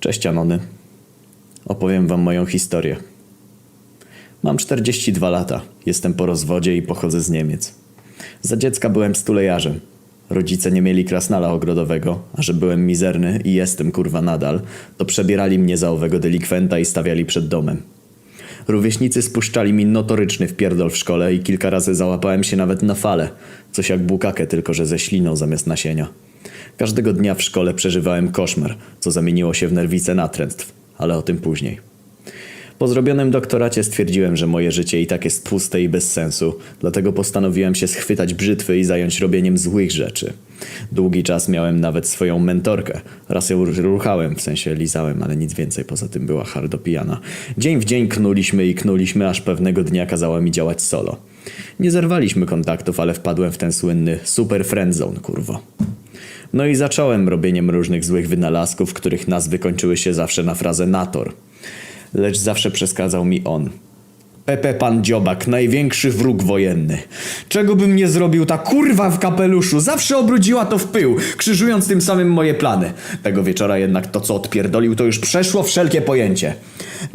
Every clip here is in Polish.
Cześć Anony. Opowiem wam moją historię. Mam 42 lata, jestem po rozwodzie i pochodzę z Niemiec. Za dziecka byłem stulejarzem. Rodzice nie mieli krasnala ogrodowego, a że byłem mizerny i jestem kurwa nadal, to przebierali mnie za owego delikwenta i stawiali przed domem. Rówieśnicy spuszczali mi notoryczny wpierdol w szkole i kilka razy załapałem się nawet na falę, coś jak bukakę, tylko że ze śliną zamiast nasienia. Każdego dnia w szkole przeżywałem koszmar, co zamieniło się w nerwice natręctw, ale o tym później. Po zrobionym doktoracie stwierdziłem, że moje życie i tak jest puste i bez sensu, dlatego postanowiłem się schwytać brzytwy i zająć robieniem złych rzeczy. Długi czas miałem nawet swoją mentorkę. Raz ją ruchałem, w sensie lizałem, ale nic więcej, poza tym była hardo pijana. Dzień w dzień knuliśmy i knuliśmy, aż pewnego dnia kazała mi działać solo. Nie zerwaliśmy kontaktów, ale wpadłem w ten słynny super friendzone, kurwo. No i zacząłem robieniem różnych złych wynalazków, których nazwy kończyły się zawsze na frazę nator. Lecz zawsze przeszkadzał mi on. Pepe pan Dziobak, największy wróg wojenny. Czego bym nie zrobił ta kurwa w kapeluszu? Zawsze obrudziła to w pył, krzyżując tym samym moje plany. Tego wieczora jednak to, co odpierdolił, to już przeszło wszelkie pojęcie.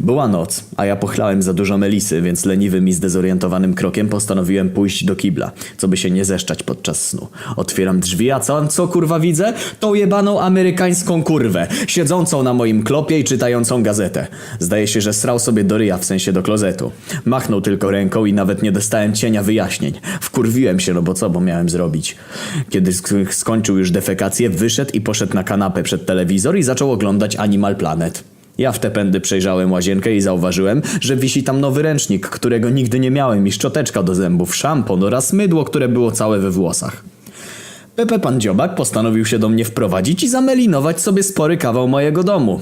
Była noc, a ja pochlałem za dużo melisy, więc leniwym i zdezorientowanym krokiem postanowiłem pójść do kibla, co by się nie zeszczać podczas snu. Otwieram drzwi, a co, co kurwa widzę? Tą jebaną amerykańską kurwę, siedzącą na moim klopie i czytającą gazetę. Zdaje się, że srał sobie do ryja, w sensie do klozetu. Machnął tylko ręką i nawet nie dostałem cienia wyjaśnień. Wkurwiłem się, no bo co, bo miałem zrobić. Kiedy sk- skończył już defekację, wyszedł i poszedł na kanapę przed telewizor i zaczął oglądać Animal Planet. Ja w te pędy przejrzałem łazienkę i zauważyłem, że wisi tam nowy ręcznik, którego nigdy nie miałem i szczoteczka do zębów, szampon oraz mydło, które było całe we włosach. Pepe pan Dziobak postanowił się do mnie wprowadzić i zamelinować sobie spory kawał mojego domu.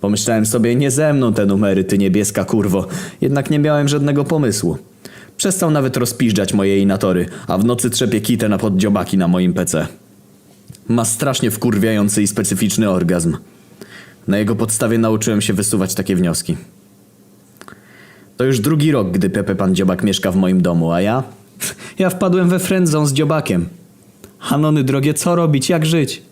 Pomyślałem sobie, nie ze mną te numery, ty niebieska kurwo. Jednak nie miałem żadnego pomysłu. Przestał nawet rozpiżdżać moje inatory, a w nocy trzepie kitę na poddziobaki na moim PC. Ma strasznie wkurwiający i specyficzny orgazm. Na jego podstawie nauczyłem się wysuwać takie wnioski. To już drugi rok, gdy Pepe pan Dziobak mieszka w moim domu, a ja? Ja wpadłem we frędzą z Dziobakiem. Hanony drogie, co robić, jak żyć?